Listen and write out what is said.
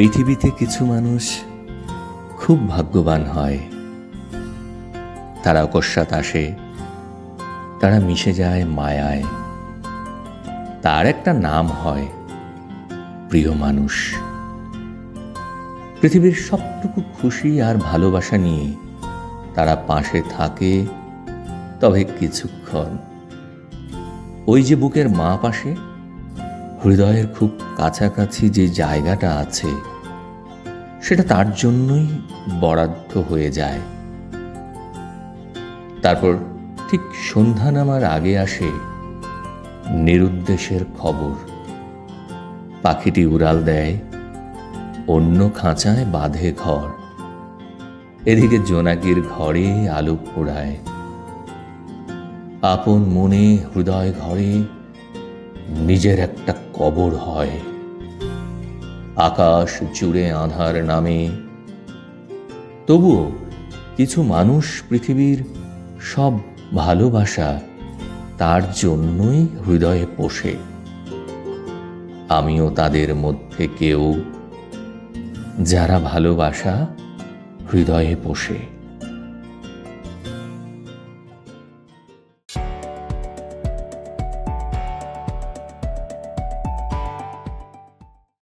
পৃথিবীতে কিছু মানুষ খুব ভাগ্যবান হয়। তারা অকস্মাৎ আসে, তারা মিশে যায় মায়ায়। তার একটা নাম হয়, প্রিয় মানুষ। পৃথিবীর সবটুকু খুশি আর ভালোবাসা নিয়ে তারা পাশে থাকে, তবে কিছুক্ষণ। ওই যে বুকের মা পাশে হৃদয়ের খুব কাছাকাছি যে জায়গাটা আছে, সেটা তার জন্যই বরাদ্দ হয়ে যায়। তারপর ঠিক সন্ধ্যা নামার আগে আসে নিরুদ্দেশের খবর। পাখিটি উড়াল দেয়, অন্য খাঁচায় বাঁধে ঘর। এদিকে জোনাকির ঘরে আলো পোড়ায়। আপন মনে হৃদয় ঘরে নিজের একটা কবর হয়। আকাশ জুড়ে আধার নামে। তবুও কিছু মানুষ পৃথিবীর সব ভালোবাসা তার জন্যই হৃদয়ে পোষে। আমিও তাদের মধ্যে কেউ যারা ভালোবাসা হৃদয়ে পোষে।